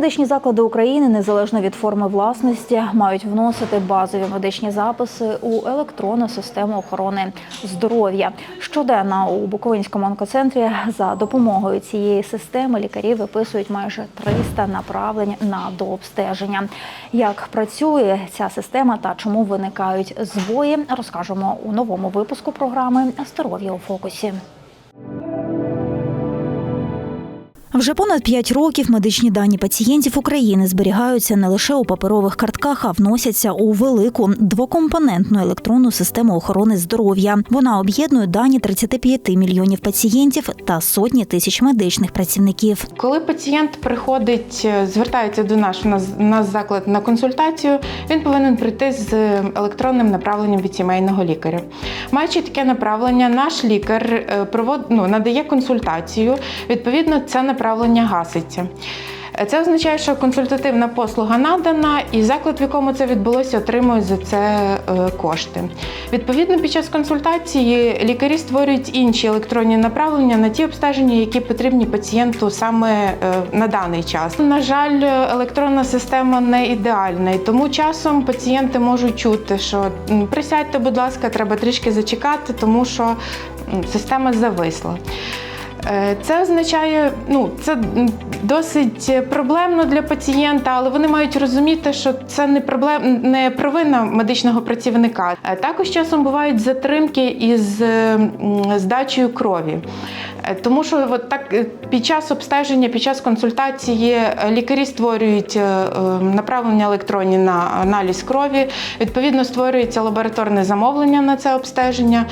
Медичні заклади України, незалежно від форми власності, мають вносити базові медичні записи у електронну систему охорони здоров'я. Щоденно у Буковинському онкоцентрі за допомогою цієї системи лікарі виписують майже 300 направлень на дообстеження. Як працює ця система та чому виникають збої, розкажемо у новому випуску програми Здоров'я у фокусі. Вже понад 5 років медичні дані пацієнтів України зберігаються не лише у паперових картках, а вносяться у велику двокомпонентну електронну систему охорони здоров'я. Вона об'єднує дані 35 мільйонів пацієнтів та сотні тисяч медичних працівників. Коли пацієнт приходить, е, звертається до нас, у нас, заклад на консультацію, він повинен прийти з електронним направленням від сімейного лікаря. Маючи таке направлення, наш лікар е, провод, ну, надає консультацію. Відповідно, це направлення гаситься. Е, Це означає, що консультативна послуга надана, і заклад, в якому це відбулося, отримує за це е, кошти. Відповідно, під час консультації лікарі створюють інші електронні направлення на ті обстеження, які потрібні пацієнту саме е, на даний час. На жаль, електронна система не ідеальна, і тому часом пацієнти можуть чути, що присядьте, будь ласка, треба трішки зачекати, тому що система зависла. Е, Це означає, ну це досить проблемно для пацієнта, але вони мають розуміти, що це не проблем, не провина медичного працівника. Е, Також часом бувають затримки із здачею крові. Е, Тому що от так під час обстеження, під час консультації лікарі створюють е, е, направлення електронні на аналіз крові. Відповідно, створюється лабораторне замовлення на це обстеження.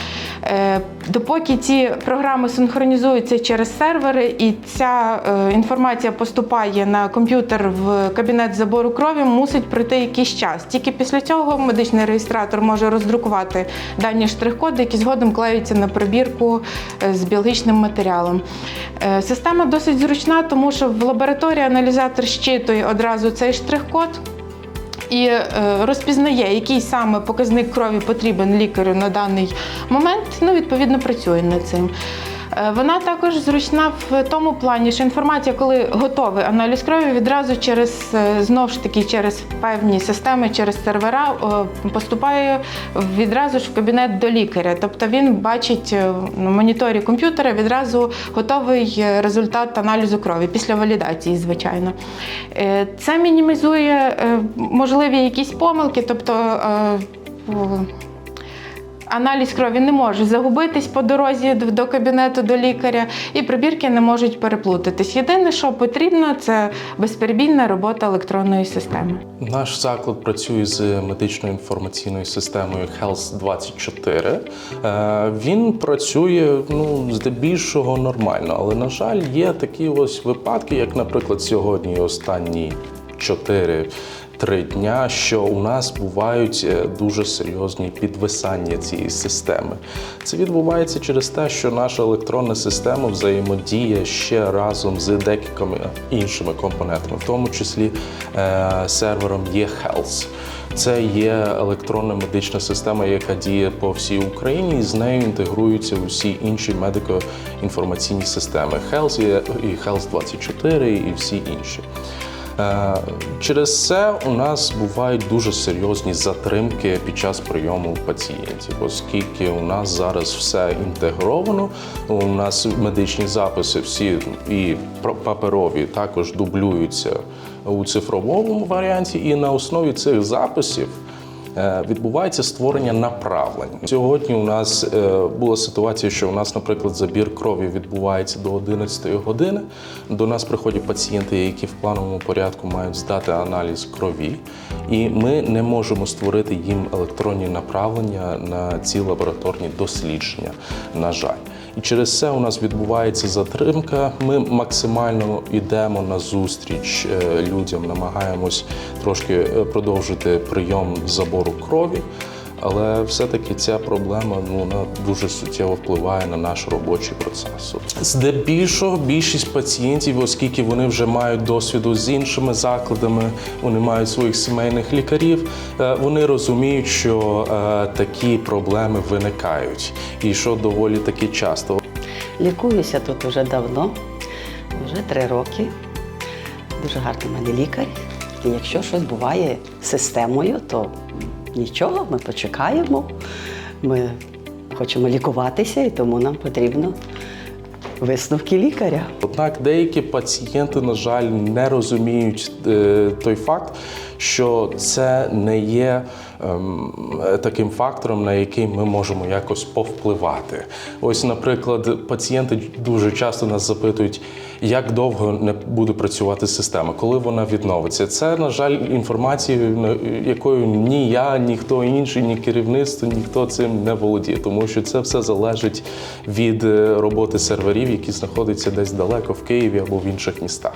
Допоки ці програми синхронізуються через сервери, і ця е, інформація поступає на комп'ютер в кабінет забору крові, мусить пройти якийсь час. Тільки після цього медичний реєстратор може роздрукувати дані штрих-коди, які згодом клеються на пробірку е, з біологічним матеріалом. Е, Система досить зручна, тому що в лабораторії аналізатор щитує одразу цей штрих-код. І розпізнає, який саме показник крові потрібен лікарю на даний момент, ну, відповідно, працює над цим. Е, Вона також зручна в тому плані, що інформація, коли готовий аналіз крові, відразу через е, знов ж таки через певні системи, через сервера е, поступає відразу ж в кабінет до лікаря. Тобто він бачить на моніторі комп'ютера відразу готовий результат аналізу крові після валідації, звичайно. Це мінімізує можливі якісь помилки, тобто. Аналіз крові не може загубитись по дорозі до кабінету до лікаря, і пробірки не можуть переплутатись. Єдине, що потрібно, це безперебійна робота електронної системи. Наш заклад працює з медичною інформаційною системою Health 24. Е, Він працює ну, здебільшого нормально, але, на жаль, є такі ось випадки, як, наприклад, сьогодні останні 4 Три дня, що у нас бувають е, дуже серйозні підвисання цієї системи. Це відбувається через те, що наша електронна система взаємодіє ще разом з декількома іншими компонентами, в тому числі е, сервером eHealth. Це є електронна медична система, яка діє по всій Україні, і з нею інтегруються усі інші медико-інформаційні системи Health і Health 24 і всі інші. Е, Через це у нас бувають дуже серйозні затримки під час прийому пацієнтів, оскільки у нас зараз все інтегровано. У нас медичні записи всі і паперові також дублюються у цифровому варіанті, і на основі цих записів. Е, Відбувається створення направлень. Сьогодні у нас е, була ситуація, що у нас, наприклад, забір крові відбувається до 11 години. До нас приходять пацієнти, які в плановому порядку мають здати аналіз крові, і ми не можемо створити їм електронні направлення на ці лабораторні дослідження. На жаль. І через це у нас відбувається затримка. Ми максимально йдемо на зустріч е, людям, намагаємось трошки е, продовжити прийом забору крові. Але все-таки ця проблема ну, вона дуже суттєво впливає на наш робочий процес. Здебільшого більшість пацієнтів, оскільки вони вже мають досвіду з іншими закладами, вони мають своїх сімейних лікарів, е, вони розуміють, що е, такі проблеми виникають, і що доволі таки часто. Лікуюся тут вже давно, вже три роки. дуже гарний мене лікар. І якщо щось буває системою, то нічого, ми почекаємо. Ми хочемо лікуватися, і тому нам потрібно висновки лікаря. Однак деякі пацієнти, на жаль, не розуміють е, той факт, що це не є таким фактором, на який ми можемо якось повпливати. Ось, наприклад, пацієнти дуже часто нас запитують, як довго не буде працювати система, коли вона відновиться. Це, на жаль, інформація, якою ні я, ні хто інший, ні керівництво, ніхто цим не володіє, тому що це все залежить від е, роботи серверів, які знаходяться десь далеко в Києві або в інших містах.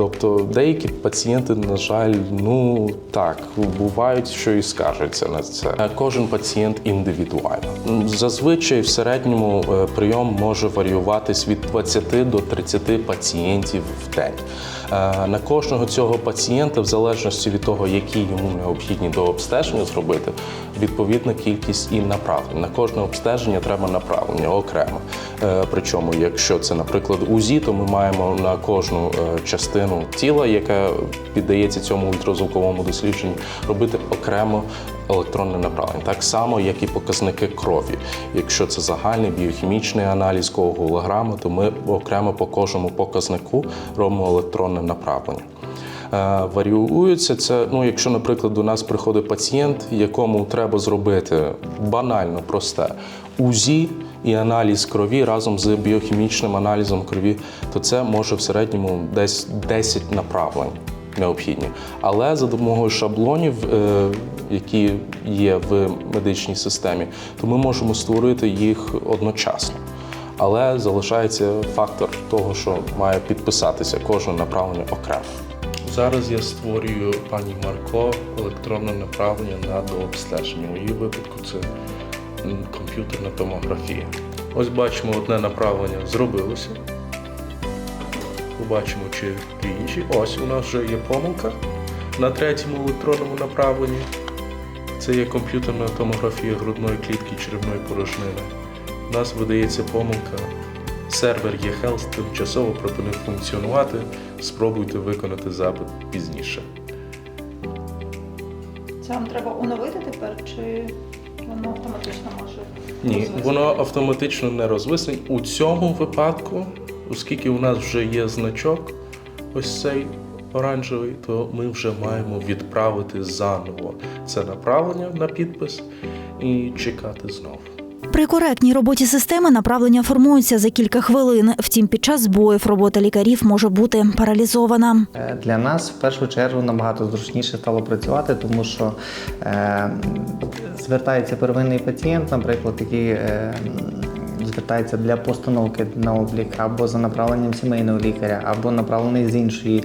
Тобто деякі пацієнти, на жаль, ну так, бувають, що і скаржаться на це. Кожен пацієнт індивідуально. Зазвичай в середньому е, прийом може варіюватись від 20 до 30 пацієнтів в день. Е, На кожного цього пацієнта, в залежності від того, які йому необхідні до обстеження зробити, відповідна кількість і направлень. На кожне обстеження треба направлення окремо. Е, Причому, якщо це, наприклад, УЗІ, то ми маємо на кожну е, частину тіла, яка піддається цьому ультразвуковому дослідженню, робити окремо електронне направлення, так само, як і показники крові. Якщо це загальний біохімічний аналіз коагулограми, то ми окремо по кожному показнику робимо електронне направлення. Е, Варіюється це, ну, якщо, наприклад, до нас приходить пацієнт, якому треба зробити банально просте УЗІ і аналіз крові разом з біохімічним аналізом крові, то це може в середньому десь 10 направлень необхідні. Але за допомогою шаблонів, е, які є в медичній системі, то ми можемо створити їх одночасно. Але залишається фактор того, що має підписатися кожне направлення окремо. Зараз я створюю пані Марко електронне направлення на дообстеження. У її випадку це комп'ютерна томографія. Ось бачимо, одне направлення зробилося. Побачимо, чи інші. Ось у нас вже є помилка на третьому електронному направленні. Це є комп'ютерна томографія грудної клітки черевної порожнини. У нас видається помилка. Сервер eHealth тимчасово припинив функціонувати. Спробуйте виконати запит пізніше. Це вам треба оновити тепер, чи воно автоматично може? Ні, воно автоматично не розвисне. У цьому випадку, оскільки у нас вже є значок, ось цей оранжевий, то ми вже маємо відправити заново це направлення на підпис і чекати знову. При коректній роботі системи направлення формуються за кілька хвилин. Втім, під час збоїв робота лікарів може бути паралізована. Е, Для нас в першу чергу набагато зручніше стало працювати, тому що е, звертається первинний пацієнт, наприклад, який е, звертається для постановки на облік або за направленням сімейного лікаря, або направлений з іншої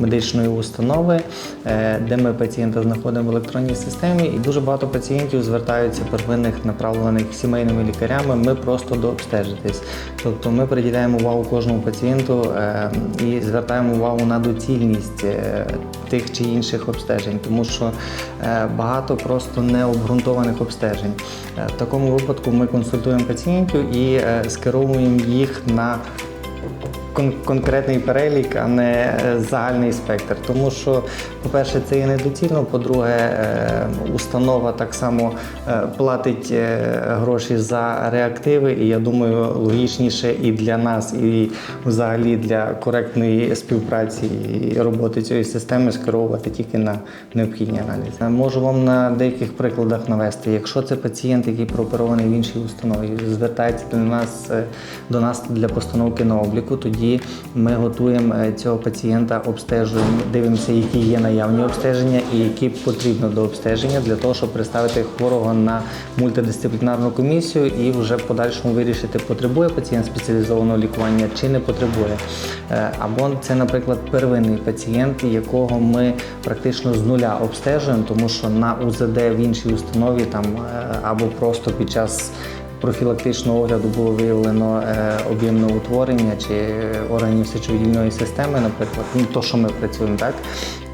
медичної установи, е, де ми пацієнта знаходимо в електронній системі. І дуже багато пацієнтів звертаються первинних направлених сімейними лікарями. Ми просто дообстежитись. Тобто ми приділяємо увагу кожному пацієнту е, і звертаємо увагу на доцільність е, тих чи інших обстежень, тому що багато просто необґрунтованих обстежень. В такому випадку ми консультуємо пацієнтів і е, скеровуємо їх на кон- конкретний перелік, а не е, загальний спектр. Тому що, по-перше, це є недоцільно. По-друге, е, установа так само е, платить гроші за реактиви, і я думаю, логічніше і для нас, і взагалі для коректної співпраці і роботи цієї системи скеровувати тільки на необхідні аналізи. Можу вам на деяких прикладах навести. Якщо це пацієнт, який прооперований в іншій установі, звертається до нас до нас для постановки на обліку, тоді ми готуємо е, цього пацієнта, обстежуємо, дивимося, які є наявні обстеження і які потрібно до обстеження для того, щоб представити хворого на мультидисциплінарну комісію і вже в подальшому вирішити, потребує пацієнт спеціалізованого лікування чи не потребує. Е, Або це, наприклад, первинний пацієнт, якого ми практично з нуля обстежуємо, тому що на УЗД в іншій установі там е, або просто під час профілактичного огляду було виявлено е, об'ємне утворення чи органів сечовидільної системи, наприклад, ну то, що ми працюємо, так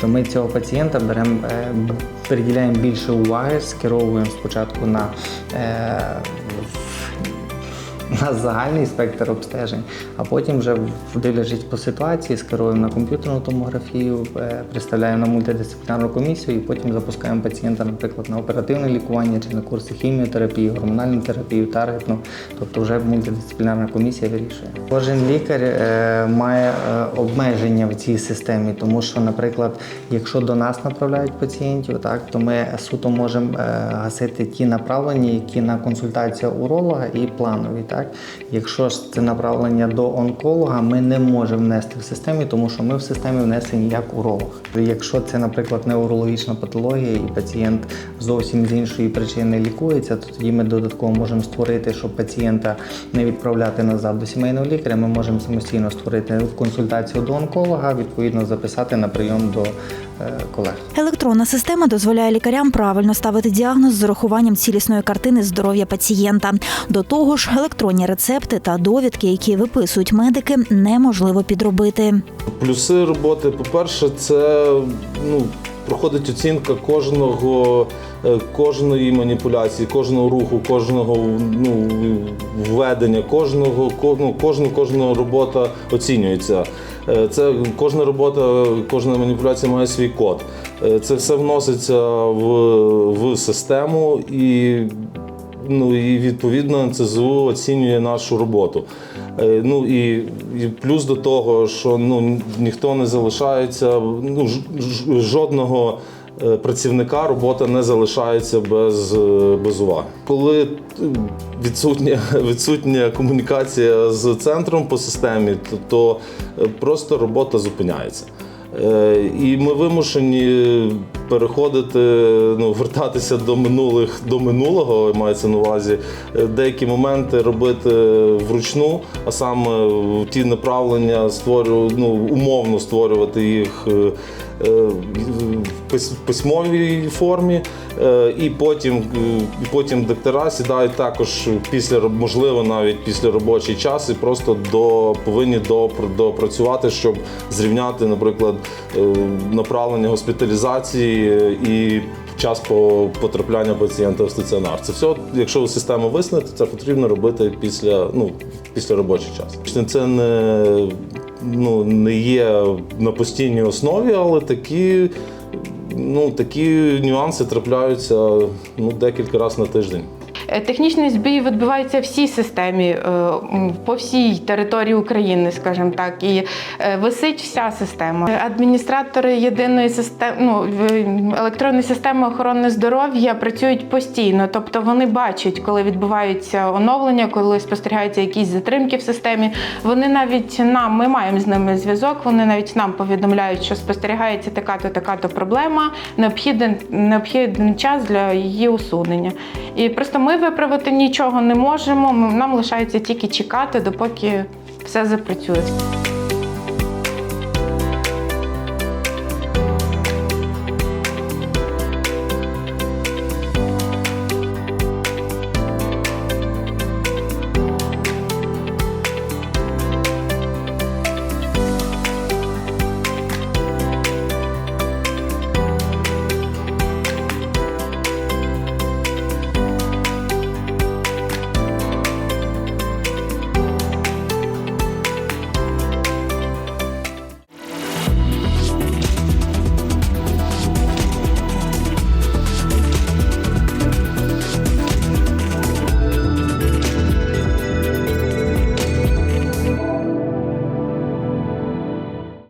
то ми цього пацієнта беремо, е, приділяємо більше уваги, скеровуємо спочатку на нас загальний спектр обстежень, а потім вже дивлячись по ситуації, скеруємо на комп'ютерну томографію, е, представляємо на мультидисциплінарну комісію і потім запускаємо пацієнта, наприклад, на оперативне лікування чи на курси хіміотерапії, гормональну терапію, таргетну. Тобто вже мультидисциплінарна комісія вирішує. Кожен лікар е, має е, обмеження в цій системі, тому що, наприклад, якщо до нас направляють пацієнтів, так то ми суто можемо гасити ті направлення, які на консультацію уролога і планові. Так, якщо ж це направлення до онколога, ми не можемо внести в системі, тому що ми в системі внесені як уролог. Якщо це, наприклад, неврологічна патологія, і пацієнт зовсім з іншої причини лікується, то тоді ми додатково можемо створити, щоб пацієнта не відправляти назад до сімейного лікаря. Ми можемо самостійно створити консультацію до онколога, відповідно записати на прийом до колег. Електронна система дозволяє лікарям правильно ставити діагноз з урахуванням цілісної картини здоров'я пацієнта. До того ж, електронні рецепти та довідки, які виписують медики, неможливо підробити. Плюси роботи, по-перше, це ну, проходить оцінка кожного, е, кожної маніпуляції, кожного руху, кожного ну, введення, кожного, ко- ну, кожна, кожна робота оцінюється. Е, Це кожна робота, кожна маніпуляція має свій код. Е, Це все вноситься в, в систему і Ну і відповідно НЦЗУ оцінює нашу роботу. Е, Ну і, і плюс до того, що ну ніхто не залишається, ну жодного е, працівника робота не залишається без, е, без уваги. Коли відсутня, відсутня комунікація з центром по системі, то, то просто робота зупиняється. Е, І ми вимушені переходити, ну, вертатися до минулих до минулого, мається на увазі, е, деякі моменти робити вручну, а саме ті направлення створю, ну, умовно створювати їх е, в пис- письмовій формі, е, і потім, е, і потім доктора сідають також після можливо навіть після робочий час і просто до повинні допр- допрацювати, щоб зрівняти, наприклад, е, направлення госпіталізації і час по потрапляння пацієнта в стаціонар. Це все, якщо систему виснати, це потрібно робити після, ну, після робочий час. Це не, ну, не є на постійній основі, але такі, ну, такі нюанси трапляються ну, декілька разів на тиждень. Е, Технічний збій відбувається в всій системі, е, по всій території України, скажімо так, і е, висить вся система. Адміністратори єдиної системи ну, електронної системи охорони здоров'я працюють постійно, тобто вони бачать, коли відбуваються оновлення, коли спостерігаються якісь затримки в системі. Вони навіть нам, ми маємо з ними зв'язок. Вони навіть нам повідомляють, що спостерігається така-то, така-то проблема, необхідний, необхідний час для її усунення. І просто ми виправити нічого не можемо. Нам лишається тільки чекати, допоки все запрацює.